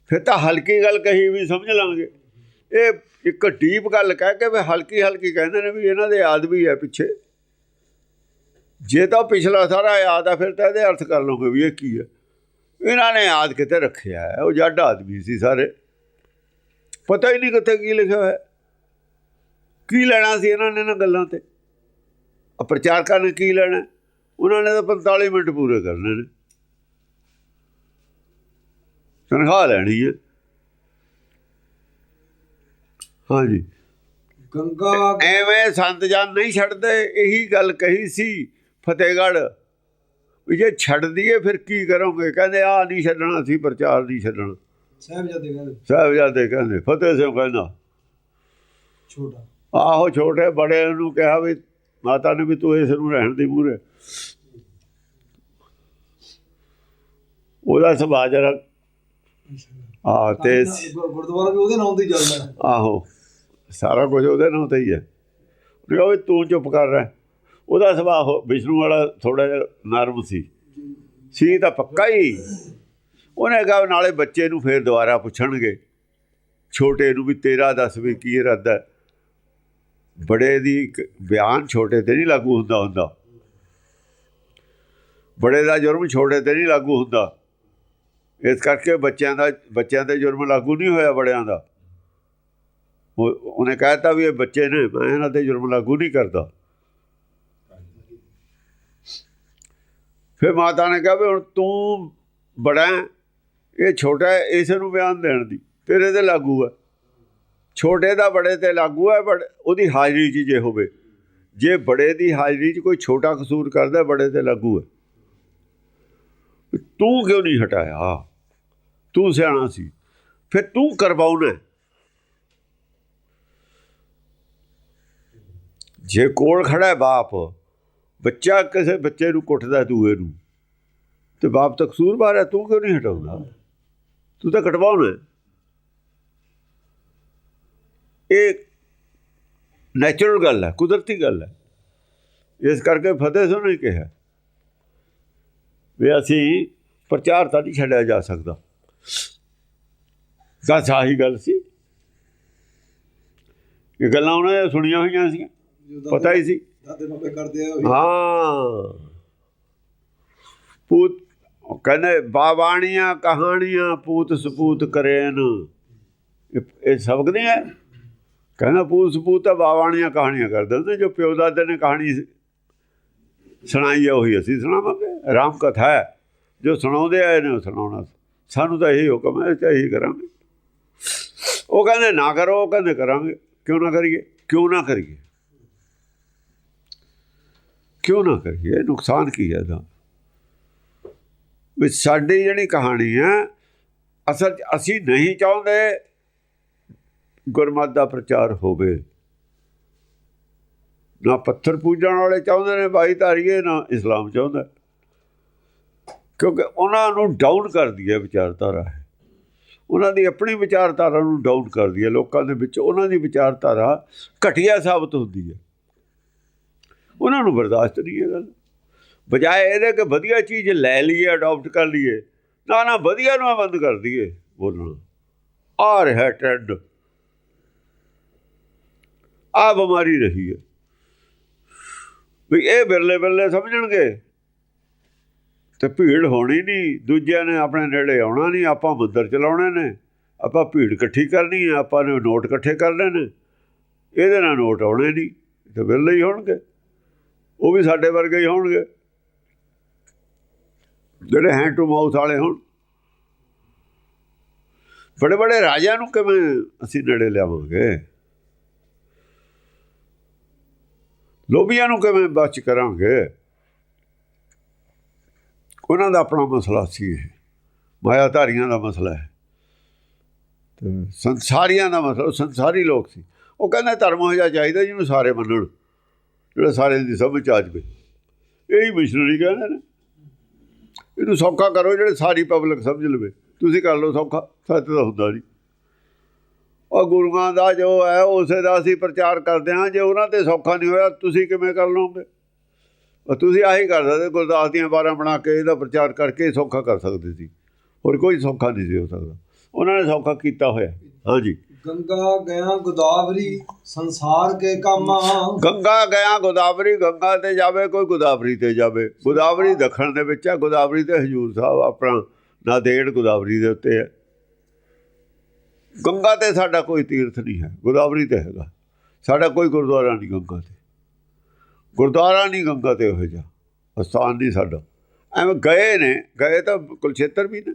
ਫਿਰ ਤਾਂ ਹਲਕੀ ਗੱਲ ਕਹੀ ਵੀ ਸਮਝ ਲਾਂਗੇ। ਇਹ ਇੱਕ ਡੀਪ ਗੱਲ ਕਹਿ ਕੇ ਵੀ ਹਲਕੀ ਹਲਕੀ ਕਹਿੰਦੇ ਨੇ ਵੀ ਇਹਨਾਂ ਦੇ ਯਾਦ ਵੀ ਹੈ ਪਿੱਛੇ। ਜੇ ਤਾਂ ਪਿਛਲਾ ਸਾਰਾ ਯਾਦ ਆ, ਫਿਰ ਤਾਂ ਇਹਦੇ ਅਰਥ ਕਰ ਲਓਗੇ ਵੀ ਇਹ ਕੀ ਹੈ। ਇਹਨਾਂ ਨੇ ਯਾਦ ਕਿਤੇ ਰੱਖਿਆ ਹੈ? ਉਹ ਜੱਟ ਆਦਮੀ ਸੀ ਸਾਰੇ। ਪਤਾ ਹੀ ਨਹੀਂ ਕਿੱਥੇ ਕੀ ਲਿਖਿਆ ਹੋਇਆ। ਕੀ ਲੈਣਾ ਸੀ ਇਹਨਾਂ ਨੇ ਇਹਨਾਂ ਗੱਲਾਂ ਤੇ? ਪ੍ਰਚਾਰਕਾਂ ਨੇ ਕੀ ਲੈਣਾ? ਉਹਨਾਂ ਨੇ ਤਾਂ 45 ਮਿੰਟ ਪੂਰੇ ਕਰਨੇ ਨੇ। ਤਨਖਾਹ ਲੈਣੀ ਹੈ। ਹਾਂਜੀ। ਗੰਗਾ ਐਵੇਂ ਸੰਤ ਜਨ ਨਹੀਂ ਛੱਡਦੇ ਇਹੀ ਗੱਲ ਕਹੀ ਸੀ ਫਤਿਹਗੜ੍ਹ। ਵੀ ਜੇ ਛੱਡ ਦਈਏ ਫਿਰ ਕੀ ਕਰੋਗੇ? ਕਹਿੰਦੇ ਆ ਨਹੀਂ ਛੱਡਣਾ ਸੀ ਪ੍ਰਚਾਰ ਨਹੀਂ ਛੱਡਣਾ। ਸਾਹਿਬਜ਼ਾਦੇ ਕਹਿੰਦੇ। ਸਾਹਿਬਜ਼ਾਦੇ ਕਹਿੰਦੇ ਫਤਿਹ ਸਿੰਘ ਕਹਿੰਦਾ। ਛੋਟਾ। ਆਹੋ ਛੋਟੇ ਬੜੇ ਨੂੰ ਕਿਹਾ ਵੀ ਮਾਤਾ ਨੇ ਵੀ ਤੂੰ ਇਸ ਨੂੰ ਰਹਿਣ ਦੀ ਮੂਰੇ ਉਹਦਾ ਸੁਭਾਅ ਜਰਾ ਆ ਤੇ ਗੁਰਦੁਆਰਾ ਵੀ ਉਹਦੇ ਨਾਮ ਤੇ ਚੱਲਦਾ ਆਹੋ ਸਾਰਾ ਕੁਝ ਉਹਦੇ ਨਾਂ ਤੇ ਹੀ ਹੈ। ਉਹ ਤੂੰ ਚੁੱਪ ਕਰ ਰਿਹਾ। ਉਹਦਾ ਸੁਭਾਅ ਵਿਸ਼ਨੂੰ ਵਾਲਾ ਥੋੜਾ ਜਿਹਾ ਨਰਮ ਸੀ। ਸੀ ਤਾਂ ਪੱਕਾ ਹੀ। ਉਹਨੇ ਕਿਹਾ ਨਾਲੇ ਬੱਚੇ ਨੂੰ ਫੇਰ ਦੁਬਾਰਾ ਪੁੱਛਣਗੇ। ਛੋਟੇ ਨੂੰ ਵੀ ਤੇਰਾ ਦੱਸ ਵੀ ਕੀ ਇਰਾਦਾ ਹੈ? ਬੜੇ ਦੀ ਇੱਕ ਬਿਆਨ ਛੋਟੇ ਤੇ ਨਹੀਂ ਲਾਗੂ ਹੁੰਦਾ ਹੁੰਦਾ। ਬੜੇ ਦਾ ਜੁਰਮ ਛੋਟੇ ਤੇ ਨਹੀਂ ਲਾਗੂ ਹੁੰਦਾ। ਇਸ ਕਰਕੇ ਬੱਚਿਆਂ ਦਾ, ਬੱਚਿਆਂ ਤੇ ਜੁਰਮ ਲਾਗੂ ਨਹੀਂ ਹੋਇਆ ਬੜਿਆਂ ਦਾ। ਉਹ, ਉਹਨੇ ਕਹਿਤਾ ਵੀ ਇਹ ਬੱਚੇ ਨੇ, ਮੈਂ ਇਹਨਾਂ ਤੇ ਜੁਰਮ ਲਾਗੂ ਨਹੀਂ ਕਰਦਾ। ਫਿਰ ਮਾਤਾ ਨੇ ਕਿਹਾ ਵੀ ਹੁਣ ਤੂੰ ਬੜਾ ਇਹ ਛੋਟਾ ਇਸ ਨੂੰ ਬਿਆਨ ਦੇਣ ਦੀ, ਤੇਰੇ ਤੇ ਲਾਗੂ ਹੈ। ਛੋਟੇ ਦਾ ਬੜੇ ਤੇ ਲਾਗੂ ਹੈ, ਬੜ ਉਹਦੀ ਹਾਜ਼ਰੀ 'ਚ ਜੇ ਹੋਵੇ। ਜੇ ਬੜੇ ਦੀ ਹਾਜ਼ਰੀ 'ਚ ਕੋਈ ਛੋਟਾ ਕਸੂਰ ਕਰਦਾ, ਬੜੇ ਤੇ ਲਾਗੂ ਹੈ। ਤੂੰ ਕਿਉਂ ਨਹੀਂ ਹਟਾਇਆ? ਤੂੰ ਸਿਆਣਾ ਸੀ। ਫਿਰ ਤੂੰ ਕਰਵਾਉਣਾ ਜੇ ਕੋਲ ਖੜਾ ਹੈ ਬਾਪ, ਬੱਚਾ ਕਿਸੇ ਬੱਚੇ ਨੂੰ ਕੁੱਟਦਾ ਦੂਏ ਨੂੰ, ਤੇ ਬਾਪ ਤਾਂ ਕਸੂਰਵਾਰ ਹੈ, ਤੂੰ ਕਿਉਂ ਨਹੀਂ ਹਟਾਉਂਦਾ? ਤੂੰ ਤਾਂ ਕਟਵਾਉਣਾ ਇਹ ਨੈਚੁਰਲ ਗੱਲ ਹੈ ਕੁਦਰਤੀ ਗੱਲ ਹੈ। ਇਸ ਕਰਕੇ ਫਤਿਹ ਸਿੰਘ ਨੇ ਕਿਹਾ। ਵੀ ਅਸੀਂ ਪ੍ਰਚਾਰ ਤਾਂ ਨਹੀਂ ਛੱਡਿਆ ਜਾ ਸਕਦਾ। ਤਾਂ ਸਾਹੀ ਗੱਲ ਸੀ। ਇਹ ਗੱਲਾਂ ਉਹਨਾਂ ਨੇ ਸੁਣੀਆਂ ਹੋਈਆਂ ਸੀ ਪਤਾ ਹੀ ਸੀ। ਦਾਦੇ ਬਾਬੇ ਕਰਦੇ ਆ ਉਹੀ। ਹਾਂ। ਪੂਤ ਕਹਿੰਦੇ ਬਾਬਾਣੀਆਂ ਕਹਾਣੀਆਂ ਪੂਤ ਸਪੂਤ ਕਰੇਨ। ਇਹ ਸਬਕ ਨਹੀਂ ਹੈ? ਕਹਿੰਦਾ ਪੂਤ ਸਪੂਤ ਤਾਂ ਬਾਬਾਣੀਆਂ ਕਹਾਣੀਆਂ ਕਰ ਦਿੰਦੇ, ਜੋ ਪਿਓ ਦਾਦੇ ਨੇ ਕਹਾਣੀ ਸੁਣਾਈ ਹੈ ਉਹੀ ਅਸੀਂ ਸੁਣਾਵਾਂਗੇ। ਰਾਮ ਕਥਾ ਹੈ, ਜੋ ਸੁਣਾਉਂਦੇ ਆਏ ਨੇ, ਉਹ ਸੁਣਾਉਣਾ। ਸਾਨੂੰ ਤਾਂ ਇਹੀ ਹੁਕਮ ਹੈ ਤੇ ਇਹੀ ਕਰਾਂਗੇ। ਉਹ ਕਹਿੰਦੇ, ਨਾ ਕਰੋ, ਉਹ ਕਹਿੰਦੇ, ਕਰਾਂਗੇ। ਕਿਉਂ ਨਾ ਕਰੀਏ? ਕਿਉਂ ਨਾ ਕਰੀਏ? ਕਿਉਂ ਨਾ ਕਰੀਏ? ਨੁਕਸਾਨ ਕੀ ਹੈ ਇਹਦਾ? ਵੀ ਸਾਡੀ ਜਿਹੜੀ ਕਹਾਣੀ ਹੈ, ਅਸਲ 'ਚ ਅਸੀਂ ਨਹੀਂ ਚਾਹੁੰਦੇ ਗੁਰਮਤ ਦਾ ਪ੍ਰਚਾਰ ਹੋਵੇ। ਨਾ ਪੱਥਰ ਪੂਜਣ ਵਾਲੇ ਚਾਹੁੰਦੇ ਨੇ, ਭਾਈ ਧਾਰੀਏ, ਨਾ ਇਸਲਾਮ ਚਾਹੁੰਦਾ। ਕਿਉਂਕਿ ਉਹਨਾਂ ਨੂੰ ਡਾਊਨ ਕਰਦੀ ਹੈ ਵਿਚਾਰਧਾਰਾ ਹੈ ਉਹਨਾਂ ਦੀ ਆਪਣੀ ਵਿਚਾਰਧਾਰਾ ਨੂੰ ਡਾਊਨ ਕਰਦੀ ਹੈ। ਲੋਕਾਂ ਦੇ ਵਿੱਚ ਉਹਨਾਂ ਦੀ ਵਿਚਾਰਧਾਰਾ ਘਟੀਆ ਸਾਬਤ ਹੁੰਦੀ ਹੈ। ਉਹਨਾਂ ਨੂੰ ਬਰਦਾਸ਼ਤ ਨਹੀਂ ਹੈ ਗੱਲ। ਬਜਾਏ ਇਹਦੇ ਕਿ ਵਧੀਆ ਚੀਜ਼ ਲੈ ਲਈਏ ਅਡਾਪਟ ਕਰ ਲਈਏ, ਨਾ ਨਾ ਵਧੀਆ ਨੂੰ ਬੰਦ ਕਰ ਦਈਏ, ਬੋਲਣਾ। ਆ ਰਿਹਾ ਟ੍ਰੈਂਡ ਆ ਬਿਮਾਰੀ ਰਹੀ ਹੈ। ਵੀ ਇਹ ਬਿਰਲੇ ਬਿਰਲੇ ਸਮਝਣਗੇ। ਤੇ ਭੀੜ ਹੋਣੀ ਨਹੀਂ। ਦੂਜਿਆਂ ਨੇ ਆਪਣੇ ਨੇੜੇ ਆਉਣਾ ਨਹੀਂ। ਆਪਾਂ ਮੰਦਰ ਚਲਾਉਣੇ ਨੇ। ਆਪਾਂ ਭੀੜ ਇਕੱਠੀ ਕਰਨੀ ਹੈ। ਆਪਾਂ ਨੇ ਨੋਟ ਇਕੱਠੇ ਕਰਨੇ ਨੇ। ਇਹਦੇ ਨਾਲ ਨੋਟ ਆਉਣੇ ਨਹੀਂ। ਤੇ ਬਿਰਲੇ ਹੀ ਹੋਣਗੇ। ਉਹ ਵੀ ਸਾਡੇ ਵਰਗੇ ਹੀ ਹੋਣਗੇ। ਜਿਹੜੇ ਹੈਂਡ ਟੂ ਮਾਊਥ ਵਾਲੇ ਹੋਣ। ਬੜੇ ਬੜੇ ਰਾਜਿਆਂ ਨੂੰ ਕਿਵੇਂ ਅਸੀਂ ਨੇੜੇ ਲਿਆਵਾਂਗੇ? ਲੋਭੀਆਂ ਨੂੰ ਕਿਵੇਂ ਬਚ ਕਰਾਂਗੇ? ਉਹਨਾਂ ਦਾ ਆਪਣਾ ਮਸਲਾ ਸੀ ਇਹ। ਮਾਇਆਧਾਰੀਆਂ ਦਾ ਮਸਲਾ ਹੈ। ਤੇ ਸੰਸਾਰੀਆਂ ਦਾ ਮਸਲਾ ਸੰਸਾਰੀ ਲੋਕ ਸੀ। ਉਹ ਕਹਿੰਦੇ ਧਰਮ ਹੋ ਜਾ ਚਾਹੀਦਾ ਜਿਹਨੂੰ ਸਾਰੇ ਮੰਨਣ ਜਿਹੜਾ ਸਾਰੇ ਦੀ ਸਮਝ ਆ ਜਾਵੇ ਇਹੀ ਮਿਸ਼ਨਰੀ ਕਹਿੰਦੇ ਨੇ। ਇਹਨੂੰ ਸੌਖਾ ਕਰੋ ਜਿਹੜੇ ਸਾਰੀ ਪਬਲਿਕ ਸਮਝ ਲਵੇ। ਤੁਸੀਂ ਕਰ ਲਓ ਸੌਖਾ ਸੱਚ ਤਾਂ ਹੁੰਦਾ ਨਹੀਂ। ਉਹ ਗੁਰੂਆਂ ਦਾ ਜੋ ਹੈ ਉਸੇ ਦਾ ਅਸੀਂ ਪ੍ਰਚਾਰ ਕਰਦੇ ਹਾਂ। ਜੇ ਉਹਨਾਂ ਤੇ ਸੌਖਾ ਨਹੀਂ ਹੋਇਆ ਤੁਸੀਂ ਕਿਵੇਂ ਕਰ ਲਓਗੇ? ਤੁਸੀਂ ਆਹੀ ਕਰ ਸਕਦੇ ਗੁਰਦਾਸ ਦੀਆਂ ਬਾਰਾਂ ਬਣਾ ਕੇ ਇਹਦਾ ਪ੍ਰਚਾਰ ਕਰਕੇ ਸੌਖਾ ਕਰ ਸਕਦੇ ਸੀ। ਹੋਰ ਕੋਈ ਸੌਖਾ ਨਹੀਂ ਸੀ ਹੋ ਸਕਦਾ। ਉਹਨਾਂ ਨੇ ਸੌਖਾ ਕੀਤਾ ਹੋਇਆ। ਹਾਂਜੀ। ਗੰਗਾ ਗਿਆ ਗੋਦਾਵਰੀ ਸੰਸਾਰ ਕੇ ਕਾਮਾ। ਗੰਗਾ ਗਿਆ ਗੋਦਾਵਰੀ ਗੰਗਾ ਤੇ ਜਾਵੇ ਕੋਈ ਗੋਦਾਵਰੀ ਤੇ ਜਾਵੇ। ਗੋਦਾਵਰੀ ਦੱਖਣ ਦੇ ਵਿੱਚ ਹੈ। ਗੋਦਾਵਰੀ ਤੇ ਹਜੂਰ ਸਾਹਿਬ ਆਪਣਾ ਨਾਦੇੜ ਗੋਦਾਵਰੀ ਦੇ ਉੱਤੇ ਹੈ। ਗੰਗਾ ਤੇ ਸਾਡਾ ਕੋਈ ਤੀਰਥ ਨਹੀਂ ਹੈ, ਗੋਦਾਵਰੀ ਤੇ ਹੈਗਾ। ਸਾਡਾ ਕੋਈ ਗੁਰਦੁਆਰਾ ਨਹੀਂ ਗੰਗਾ ਤੇ। ਗੁਰਦੁਆਰਾ ਨਹੀਂ ਗੰਗਾ ਤੇ ਹੋ ਜਾ ਅਸਥਾਨ ਨਹੀਂ ਸਾਡਾ। ਐਵੇਂ ਗਏ ਨੇ, ਗਏ ਤਾਂ ਕੁਲਛੇਤਰ ਵੀ ਨੇ,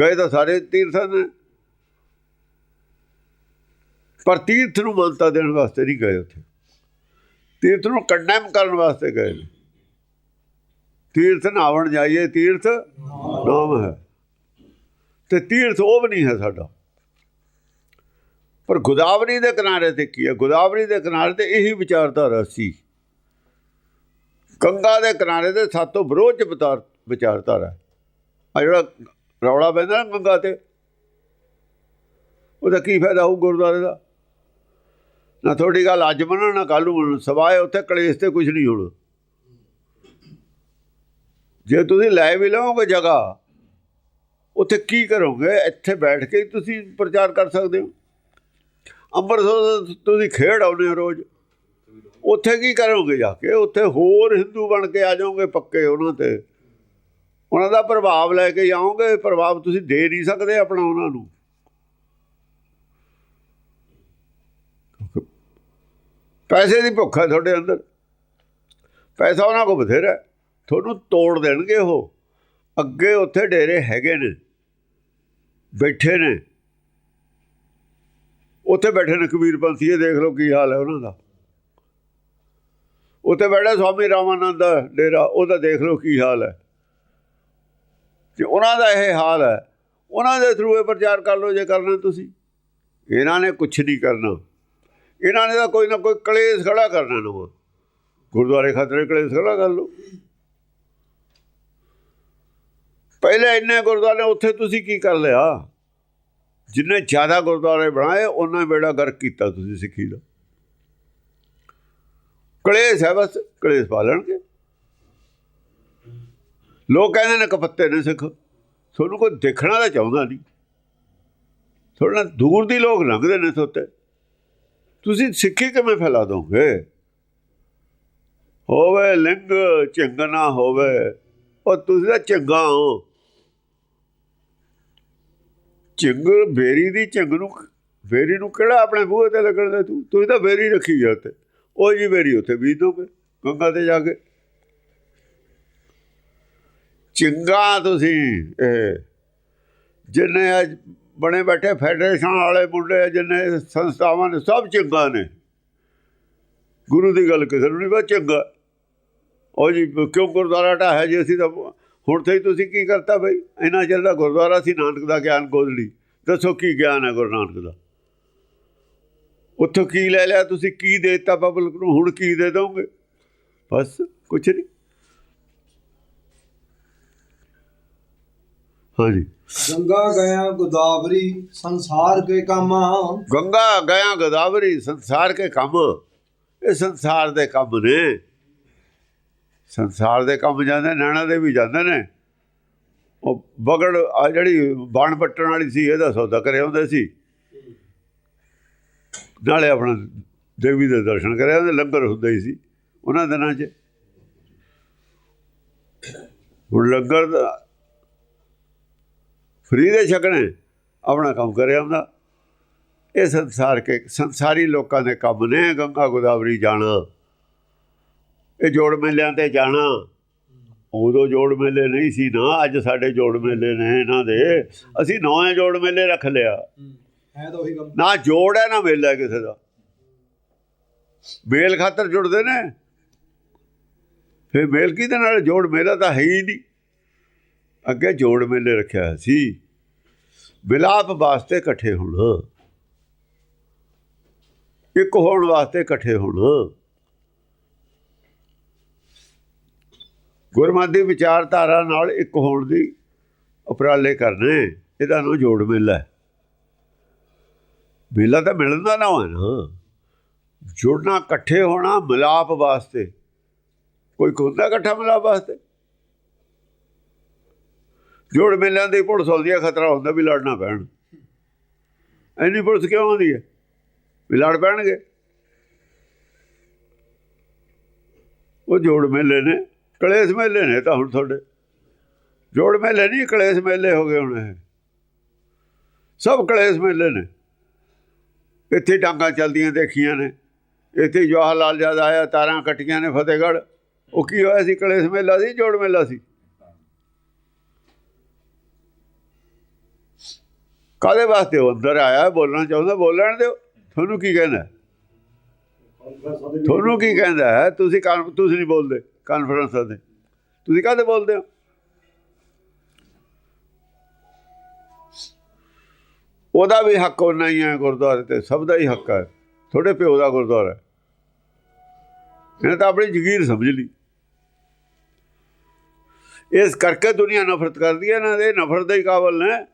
ਗਏ ਤਾਂ ਸਾਰੇ ਤੀਰਥ ਨੇ। ਪਰ ਤੀਰਥ ਨੂੰ ਮਾਨਤਾ ਦੇਣ ਵਾਸਤੇ ਨਹੀਂ ਗਏ ਉੱਥੇ। ਤੀਰਥ ਨੂੰ ਕੰਡੈਮ ਕਰਨ ਵਾਸਤੇ ਗਏ ਨੇ। ਤੀਰਥ ਨਾਵਣ ਜਾਈਏ, ਤੀਰਥ ਨਾਮ ਹੈ। ਤੇ ਤੀਰਥ ਉਹ ਵੀ ਨਹੀਂ ਹੈ ਸਾਡਾ। ਪਰ ਗੋਦਾਵਰੀ ਦੇ ਕਿਨਾਰੇ ਤੇ ਕੀ ਹੈ? ਗੋਦਾਵਰੀ ਦੇ ਕਿਨਾਰੇ ਤੇ ਇਹੀ ਵਿਚਾਰਧਾਰਾ ਸੀ। ਗੰਗਾ ਦੇ ਕਿਨਾਰੇ ਤੇ ਸਾਤੋਂ ਵਿਰੋਧ ਚ ਵਿਚਾਰ, ਵਿਚਾਰਧਾਰਾ ਆ ਜਿਹੜਾ ਰੌਲਾ ਪੈਂਦਾ ਨਾ ਗੰਗਾ ਤੇ, ਉਹਦਾ ਕੀ ਫਾਇਦਾ ਹੋਊ ਗੁਰਦੁਆਰੇ ਦਾ? ਨਾ ਤੁਹਾਡੀ ਗੱਲ ਅੱਜ ਮੰਨਣ, ਨਾ ਕੱਲ੍ਹ ਨੂੰ ਮੰਨਣ। ਸਵਾਏ ਉੱਥੇ ਕਲੇਸ਼ ਤੇ ਕੁਝ ਨਹੀਂ ਹੋਣਾ। ਜੇ ਤੁਸੀਂ ਲੈ ਵੀ ਲਓਗੇ ਜਗ੍ਹਾ, ਉੱਥੇ ਕੀ ਕਰੋਗੇ? ਇੱਥੇ ਬੈਠ ਕੇ ਹੀ ਤੁਸੀਂ ਪ੍ਰਚਾਰ ਕਰ ਸਕਦੇ ਹੋ। ਅੰਮ੍ਰਿਤਸਰ ਤੁਸੀਂ ਖੇਡ ਆਉਂਦੇ ਹੋ ਰੋਜ਼। ਉੱਥੇ ਕੀ ਕਰੋਗੇ ਜਾ ਕੇ? ਉੱਥੇ ਹੋਰ ਹਿੰਦੂ ਬਣ ਕੇ ਆ ਜਾਓਗੇ ਪੱਕੇ ਉਹਨਾਂ ਤੇ। ਉਹਨਾਂ ਦਾ ਪ੍ਰਭਾਵ ਲੈ ਕੇ ਜਾਓਗੇ, ਪ੍ਰਭਾਵ ਤੁਸੀਂ ਦੇ ਨਹੀਂ ਸਕਦੇ ਆਪਣਾ ਉਹਨਾਂ ਨੂੰ। ਪੈਸੇ ਦੀ ਭੁੱਖ ਹੈ ਤੁਹਾਡੇ ਅੰਦਰ। ਪੈਸਾ ਉਹਨਾਂ ਕੋਲ ਬਥੇਰਾ ਤੁਹਾਨੂੰ ਤੋੜ ਦੇਣਗੇ ਉਹ। ਅੱਗੇ ਉੱਥੇ ਡੇਰੇ ਹੈਗੇ ਨੇ। ਬੈਠੇ ਨੇ। ਉੱਥੇ ਬੈਠੇ ਨੇ ਕਬੀਰ ਪੰਥੀ ਇਹ ਦੇਖ ਲਓ ਕੀ ਹਾਲ ਹੈ ਉਹਨਾਂ ਦਾ। ਉੱਥੇ ਬੈਠਾ ਸਵਾਮੀ ਰਾਮਾਨੰਦ ਦਾ ਡੇਰਾ, ਉਹਦਾ ਦੇਖ ਲਓ ਕੀ ਹਾਲ ਹੈ। ਕਿ ਉਹਨਾਂ ਦਾ ਇਹ ਹਾਲ ਹੈ, ਉਹਨਾਂ ਦੇ ਥਰੂ ਇਹ ਪ੍ਰਚਾਰ ਕਰ ਲਓ ਜੇ ਕਰਨਾ ਤੁਸੀਂ। ਇਹਨਾਂ ਨੇ ਕੁਝ ਨਹੀਂ ਕਰਨਾ। ਇਹਨਾਂ ਨੇ ਤਾਂ ਕੋਈ ਨਾ ਕੋਈ ਕਲੇਸ਼ ਖੜਾ ਕਰਨਾ ਨਵਾਂ। ਗੁਰਦੁਆਰੇ ਖਾਤਰੇ ਕਲੇਸ਼ ਖੜਾ ਕਰ ਲਓ। ਪਹਿਲੇ ਇੰਨੇ ਗੁਰਦੁਆਰੇ, ਉੱਥੇ ਤੁਸੀਂ ਕੀ ਕਰ ਲਿਆ? ਜਿੰਨੇ ਜ਼ਿਆਦਾ ਗੁਰਦੁਆਰੇ ਬਣਾਏ ਉਹਨਾਂ ਬੇੜਾ ਗਰਕ ਕੀਤਾ ਤੁਸੀਂ ਸਿੱਖੀ ਦਾ। ਕਲੇਸ਼ ਹੈ ਬਸ, ਕਲੇਸ਼ ਪਾ ਲੈਣਗੇ। ਲੋਕ ਕਹਿੰਦੇ ਨੇ ਕਪੱਤੇ ਨੇ ਸਿੱਖ। ਤੁਹਾਨੂੰ ਕੋਈ ਦੇਖਣਾ ਤਾਂ ਚਾਹੁੰਦਾ ਨਹੀਂ। ਥੋੜਾ ਦੂਰ ਦੀ ਲੋਕ ਲੰਘਦੇ ਨੇ ਸੋਤੇ। ਤੁਸੀਂ ਸਿੱਖੀ ਕਿਵੇਂ ਫੈਲਾ ਦੋਗੇ? ਹੋਵੇ ਲਿੰਗ ਚੰਗਣਾ ਹੋਵੇ, ਉਹ ਤੁਸੀਂ ਤਾਂ ਚੰਗਾ ਹੋ। ਚੰਗ ਬੇਰੀ ਦੀ ਚੰਗ ਨੂੰ ਬੇਰੀ ਨੂੰ ਕਿਹੜਾ ਆਪਣੇ ਬੂਹੇ ਤੇ ਲੱਗਣ ਦੇ ਤੂੰ? ਤੁਸੀਂ ਤਾਂ ਬੇਰੀ ਰੱਖੀ ਜਾ ਤੇ ਉਹ ਜੀ ਬੇਰੀ ਉੱਥੇ ਬੀਜ ਦੋਗੇ, ਗੰਗਾ ਤੇ ਜਾ ਕੇ। ਚੰਗਾ ਤੁਸੀਂ, ਇਹ, ਜਿੰਨੇ ਅੱਜ ਬਣੇ ਬੈਠੇ ਫੈਡਰੇਸ਼ਨ ਵਾਲੇ ਮੁੰਡੇ, ਜਿੰਨੇ ਸੰਸਥਾਵਾਂ ਨੇ, ਸਭ ਚੰਗਾ ਨੇ। ਗੁਰੂ ਦੀ ਗੱਲ ਕਿਸੇ ਨੂੰ ਨਹੀਂ, ਬਸ ਚੰਗਾ। ਉਹ ਜੀ, ਕਿਉਂ ਗੁਰਦੁਆਰਾ ਢਾਹਿਆ ਜੀ ਅਸੀਂ ਤਾਂ ਹੁਣ ਤੇ ਤੁਸੀਂ ਕੀ ਕਰਤਾ ਬਈ? ਇੰਨਾ ਚਿਰ ਦਾ ਗੁਰਦੁਆਰਾ ਸੀ ਨਾਨਕ ਦਾ ਗਿਆਨ ਗੋਦ ਲਈ ਦੱਸੋ ਕੀ ਗਿਆਨ ਹੈ ਗੁਰੂ ਨਾਨਕ ਦਾ? ਉੱਥੋਂ ਕੀ ਲੈ ਲਿਆ ਤੁਸੀਂ? ਕੀ ਦੇ ਦਿੱਤਾ ਪਬਲਿਕ ਨੂੰ? ਹੁਣ ਕੀ ਦੇ ਦੋਗੇ? ਬਸ ਕੁਛ ਨਹੀਂ। ਹਾਂਜੀ। ਗੰਗਾ ਗਿਆ ਗੋਦਾਵਰੀ ਸੰਸਾਰ ਕੇ ਕਾਮਾ। ਗੰਗਾ ਗਿਆ ਗੋਦਾਵਰੀ ਸੰਸਾਰ ਕੇ ਕੰਮ। ਇਹ ਸੰਸਾਰ ਦੇ ਕੰਮ ਨੇ। ਸੰਸਾਰ ਦੇ ਕੰਮ ਜਾਂਦੇ ਨੈਣਾ ਦੇ ਵੀ ਜਾਂਦੇ ਨੇ। ਉਹ ਬਗੜ ਆ ਜਿਹੜੀ ਬਾਣ ਪੱਟਣ ਵਾਲੀ ਸੀ, ਇਹਦਾ ਸੌਦਾ ਕਰਿਆ ਹੁੰਦਾ ਸੀ। ਨਾਲੇ ਆਪਣਾ ਦੇਵੀ ਦੇ ਦਰਸ਼ਨ ਕਰਿਆ ਹੁੰਦੇ ਲੰਗਰ ਹੁੰਦਾ ਹੀ ਸੀ, ਉਹਨਾਂ ਦਿਨਾਂ 'ਚ। ਹੁਣ ਲੰਗਰ ਦਾ, ਫਰੀ ਦੇ ਛਕਣੇ, ਆਪਣਾ ਕੰਮ ਕਰਿਆ ਹੁੰਦਾ ਇਹ ਸੰਸਾਰ ਕੇ, ਸੰਸਾਰੀ ਲੋਕਾਂ ਦੇ ਕੰਮ ਨੇ, ਗੰਗਾ ਗੋਦਾਵਰੀ ਜਾਣਾ। ਇਹ ਜੋੜ ਮੇਲਿਆਂ ਤੇ ਜਾਣਾ। ਉਦੋਂ ਜੋੜ ਮੇਲੇ ਨਹੀਂ ਸੀ ਨਾ ਅੱਜ ਸਾਡੇ ਜੋੜ ਮੇਲੇ ਨੇ ਇਹਨਾਂ ਦੇ। ਅਸੀਂ ਨੌਵੇਂ ਜੋੜ ਮੇਲੇ ਰੱਖ ਲਿਆ। ਹੈ ਤਾਂ ਉਹੀ ਕੰਮ। ਨਾ ਜੋੜ ਹੈ ਨਾ ਮੇਲਾ ਕਿਸੇ ਦਾ। ਮੇਲ ਖਾਤਰ ਜੁੜਦੇ ਨੇ। ਫਿਰ ਮੇਲ ਕਿਹਦੇ ਨਾਲ? ਜੋੜ ਮੇਲਾ ਤਾਂ ਹੈ ਹੀ ਨਹੀਂ। ਅੱਗੇ ਜੋੜ ਮੇਲੇ ਰੱਖਿਆ ਸੀ। ਵਿਲਾਪ ਵਾਸਤੇ ਇਕੱਠੇ ਹੋਣਾ। ਇੱਕ ਹੋਣ ਵਾਸਤੇ ਇਕੱਠੇ ਹੋਣਾ। ਗੁਰਮਤਿ ਦੀ ਵਿਚਾਰਧਾਰਾ ਨਾਲ ਇੱਕ ਹੋਣ ਦੀ ਉਪਰਾਲੇ ਕਰਨੇ ਇਹਦਾ ਨੂੰ ਜੋੜ ਮੇਲਾ ਹੈ। ਮੇਲਾ ਤਾਂ ਮਿਲਣ ਦਾ ਨਾ ਹੈ ਨਾ। ਜੁੜਨਾ ਇਕੱਠੇ ਹੋਣਾ ਮਿਲਾਪ ਵਾਸਤੇ। ਕੋਈ ਹੁੰਦਾ ਇਕੱਠਾ ਮਿਲਾਪ ਵਾਸਤੇ? ਜੋੜ ਮੇਲਿਆਂ ਦੇ ਪੁਲਿਸ ਆਉਂਦੀ ਹੈ, ਖਤਰਾ ਹੁੰਦਾ ਵੀ ਲੜਨਾ ਪੈਣ। ਇੰਨੀ ਪੁਲਿਸ ਕਿਉਂ ਆਉਂਦੀ ਹੈ? ਵੀ ਲੜ ਪੈਣਗੇ। ਉਹ ਜੋੜ ਮੇਲੇ ਨੇ। ਕਲੇਸ਼ ਮੇਲੇ ਨੇ ਤਾਂ ਹੁਣ ਤੁਹਾਡੇ। ਜੋੜ ਮੇਲੇ ਨਹੀਂ, ਕਲੇਸ਼ ਮੇਲੇ ਹੋ ਗਏ ਹੁਣ ਇਹ। ਸਭ ਕਲੇਸ਼ ਮੇਲੇ ਨੇ। ਇੱਥੇ ਡਾਂਗਾ ਚੱਲਦੀਆਂ ਦੇਖੀਆਂ ਨੇ। ਇੱਥੇ ਜਵਾਹਰ ਲਾਲ ਜਦ ਆਇਆ, ਤਾਰਾਂ ਕੱਟੀਆਂ ਨੇ ਫਤਿਹਗੜ੍ਹ। ਉਹ ਕੀ ਹੋਇਆ ਸੀ? ਕਲੇਸ਼ ਮੇਲਾ ਸੀ, ਜੋੜ ਮੇਲਾ ਸੀ? ਕਾਦੇ ਵਾਸਤੇ? ਉਹ ਅੰਦਰ ਆਇਆ, ਬੋਲਣਾ ਚਾਹੁੰਦਾ, ਬੋਲਣ ਦਿਓ। ਤੁਹਾਨੂੰ ਕੀ ਕਹਿੰਦਾ? ਤੁਹਾਨੂੰ ਕੀ ਕਹਿੰਦਾ ਹੈ? ਤੁਸੀਂ ਕਾਨ ਤੁਸੀਂ ਨਹੀਂ ਬੋਲਦੇ। ਕਾਨਫਰੰਸ ਤੇ। ਤੁਸੀਂ ਕਾਹਦੇ ਬੋਲਦੇ ਹੋ? ਉਹਦਾ ਵੀ ਹੱਕ ਉਹਨਾਂ ਹੀ ਹੈ ਗੁਰਦੁਆਰੇ ਤੇ, ਸਭ ਦਾ ਹੀ ਹੱਕ ਹੈ ਤੁਹਾਡੇ ਪਿਓ ਦਾ ਗੁਰਦੁਆਰਾ। ਹੈ। ਇਹਨੇ ਤਾਂ ਆਪਣੀ ਜ਼ਗੀਰ ਸਮਝ ਲਈ। ਇਸ ਕਰਕੇ ਦੁਨੀਆ ਨਫ਼ਰਤ ਕਰਦੀ ਹੈ ਇਹਨਾਂ ਦੇ। ਨਫ਼ਰਤ ਦੇ ਹੀ ਕਾਬਲ ਨੇ।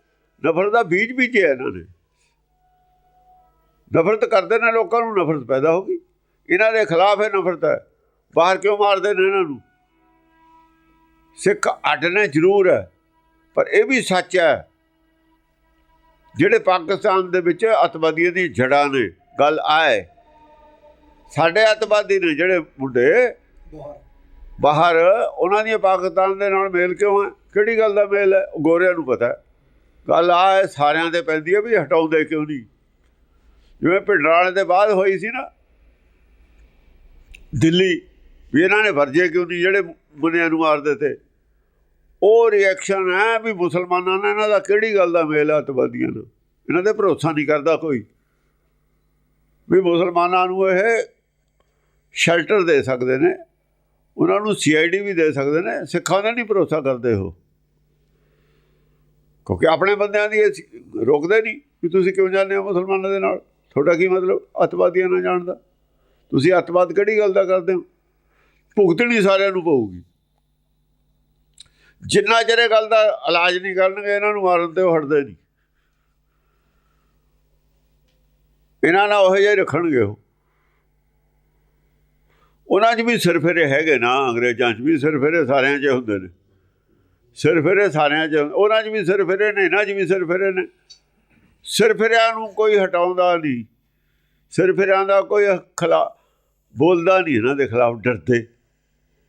ਨਫ਼ਰਤ ਦਾ ਬੀਜ ਬੀਜਿਆ ਇਹਨਾਂ ਨੇ। ਨਫ਼ਰਤ ਕਰਦੇ ਨੇ ਲੋਕਾਂ ਨੂੰ, ਨਫ਼ਰਤ ਪੈਦਾ ਹੋ ਗਈ। ਇਹਨਾਂ ਦੇ ਖਿਲਾਫ ਇਹ ਨਫ਼ਰਤ ਹੈ। ਬਾਹਰ ਕਿਉਂ ਮਾਰਦੇ ਨੇ ਇਹਨਾਂ ਨੂੰ? ਸਿੱਖ ਅੱਡ ਨੇ ਜ਼ਰੂਰ ਹੈ, ਪਰ ਇਹ ਵੀ ਸੱਚ ਹੈ। ਜਿਹੜੇ ਪਾਕਿਸਤਾਨ ਦੇ ਵਿੱਚ ਅਤਵਾਦੀਆਂ ਦੀ ਜੜਾਂ ਨੇ, ਗੱਲ ਆਏ ਸਾਡੇ ਅਤਵਾਦੀ ਨੇ ਜਿਹੜੇ ਮੁੰਡੇ ਬਾਹਰ, ਉਹਨਾਂ ਦੀਆਂ ਪਾਕਿਸਤਾਨ ਦੇ ਨਾਲ ਮੇਲ ਕਿਉਂ ਹੈ? ਕਿਹੜੀ ਗੱਲ ਦਾ ਮੇਲ ਹੈ? ਉਹ ਗੋਰਿਆਂ ਨੂੰ ਪਤਾ ਗੱਲ ਆ ਸਾਰਿਆਂ 'ਤੇ ਪੈਂਦੀ ਹੈ ਵੀ ਹਟਾਉਂਦੇ ਕਿਉਂ ਨਹੀਂ? ਜਿਵੇਂ ਭਿੰਡਰਾਂ ਵਾਲੇ ਦੇ ਬਾਅਦ ਹੋਈ ਸੀ ਨਾ, ਦਿੱਲੀ ਵੀ ਇਹਨਾਂ ਨੇ ਵਰਜੇ ਕਿਉਂ ਨਹੀਂ, ਜਿਹੜੇ ਮੁੰਡਿਆਂ ਨੂੰ ਮਾਰਦੇ ਤੇ ਉਹ ਰਿਐਕਸ਼ਨ ਹੈ ਵੀ ਮੁਸਲਮਾਨਾਂ ਨਾਲ ਇਹਨਾਂ ਦਾ ਕਿਹੜੀ ਗੱਲ ਦਾ ਮੇਲ ਹੈ ਅਤਵਾਦੀਆਂ ਨਾਲ? ਇਹਨਾਂ ਦੇ ਭਰੋਸਾ ਨਹੀਂ ਕਰਦਾ ਕੋਈ। ਵੀ ਮੁਸਲਮਾਨਾਂ ਨੂੰ ਇਹ ਸ਼ੈਲਟਰ ਦੇ ਸਕਦੇ ਨੇ, ਉਹਨਾਂ ਨੂੰ ਸੀਆਈਡੀ ਵੀ ਦੇ ਸਕਦੇ ਨੇ, ਸਿੱਖਾਂ ਦਾ ਨਹੀਂ ਭਰੋਸਾ ਕਰਦੇ ਹੋ ਕਿਉਂਕਿ ਆਪਣੇ ਬੰਦਿਆਂ ਦੀ ਇਹ ਰੋਕਦੇ ਨਹੀਂ ਵੀ ਤੁਸੀਂ ਕਿਉਂ ਜਾਂਦੇ ਹੋ ਮੁਸਲਮਾਨਾਂ ਦੇ ਨਾਲ? ਤੁਹਾਡਾ ਕੀ ਮਤਲਬ? ਅਤਵਾਦੀਆਂ ਨਾਲ ਜਾਣ ਦਾ। ਤੁਸੀਂ ਅਤਵਾਦ ਕਿਹੜੀ ਗੱਲ ਦਾ ਕਰਦੇ ਹੋ? ਭੁਗਤਣੀ ਸਾਰਿਆਂ ਨੂੰ ਪਊਗੀ। ਜਿੰਨਾ ਚਿਰ ਇਹ ਗੱਲ ਦਾ ਇਲਾਜ ਨਹੀਂ ਕਰਨਗੇ, ਇਹਨਾਂ ਨੂੰ ਮਾਰਨ ਤੇ ਉਹ ਹਟਦੇ ਨਹੀਂ। ਇਹਨਾਂ ਨਾਲ ਉਹ ਜਿਹੇ ਰੱਖਣਗੇ ਉਹ। ਉਹਨਾਂ 'ਚ ਵੀ ਸਿਰਫੇਰੇ ਹੈਗੇ ਨਾ ਅੰਗਰੇਜ਼ਾਂ 'ਚ ਵੀ ਸਿਰਫੇਰੇ ਸਾਰਿਆਂ 'ਚ ਹੁੰਦੇ ਨੇ। ਸਿਰਫੇਰੇ ਸਾਰਿਆਂ 'ਚ, ਉਹਨਾਂ 'ਚ ਵੀ ਸਿਰਫੇਰੇ ਨੇ, ਇਹਨਾਂ 'ਚ ਵੀ ਸਿਰਫੇਰੇ ਨੇ। ਸਿਰਫੇਰਿਆਂ ਨੂੰ ਕੋਈ ਹਟਾਉਂਦਾ ਨਹੀਂ। ਸਿਰਫੇਰਿਆਂ ਦਾ ਕੋਈ ਖਿਲਾ, ਬੋਲਦਾ ਨਹੀਂ ਇਹਨਾਂ ਦੇ ਖਿਲਾਫ, ਡਰਦੇ।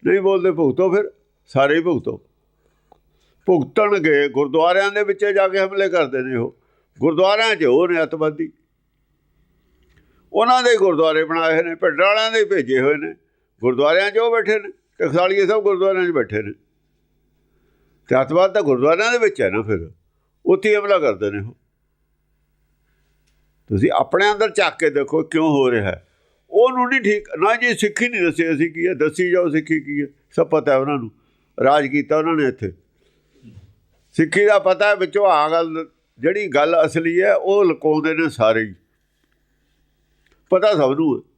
ਨਹੀਂ ਬੋਲਦੇ, ਭੁਗਤੋ ਫਿਰ, ਸਾਰੇ ਹੀ ਭੁਗਤੋ। ਭੁਗਤਣਗੇ, ਗੁਰਦੁਆਰਿਆਂ ਦੇ ਵਿੱਚ ਜਾ ਕੇ ਹਮਲੇ ਕਰਦੇ ਨੇ ਉਹ। ਗੁਰਦੁਆਰਿਆਂ 'ਚ ਉਹ ਨੇ ਅਤਵਾਦੀ। ਉਹਨਾਂ ਦੇ ਗੁਰਦੁਆਰੇ ਬਣਾਏ ਹੋਏ ਨੇ ਪਿੰਡ ਵਾਲਿਆਂ ਦੇ ਭੇਜੇ ਹੋਏ ਨੇ। ਗੁਰਦੁਆਰਿਆਂ 'ਚ ਉਹ ਬੈਠੇ ਨੇ, ਟਕਸਾਲੀਏ ਸਭ ਗੁਰਦੁਆਰਿਆਂ 'ਚ ਬੈਠੇ ਨੇ। ਤੇ ਅਤਵਾਦ ਤਾਂ ਗੁਰਦੁਆਰਿਆਂ ਦੇ ਵਿੱਚ ਹੈ ਨਾ ਫਿਰ। ਉੱਥੇ ਹੀ ਹਮਲਾ ਕਰਦੇ ਨੇ ਉਹ। ਤੁਸੀਂ ਆਪਣੇ ਅੰਦਰ ਚੱਕ ਕੇ ਦੇਖੋ ਕਿਉਂ ਹੋ ਰਿਹਾ ਹੈ? ਉਹਨੂੰ ਨਹੀਂ ਠੀਕ, ਨਾ ਜੀ ਸਿੱਖੀ ਨਹੀਂ ਦੱਸੇ ਅਸੀਂ ਕੀ ਹੈ, ਦੱਸੀ ਜਾਓ ਸਿੱਖੀ ਕੀ ਹੈ, ਸਭ ਪਤਾ ਹੈ ਉਹਨਾਂ ਨੂੰ, ਰਾਜ ਕੀਤਾ ਉਹਨਾਂ ਨੇ ਇੱਥੇ। ਸਿੱਖੀ ਦਾ ਪਤਾ ਹੈ ਵਿੱਚੋਂ ਆ ਗੱਲ, ਜਿਹੜੀ ਗੱਲ ਅਸਲੀ ਹੈ, ਉਹ ਲੁਕਾਉਂਦੇ ਨੇ ਸਾਰੇ ਹੀ। ਪਤਾ ਸਭ ਨੂੰ ਹੈ।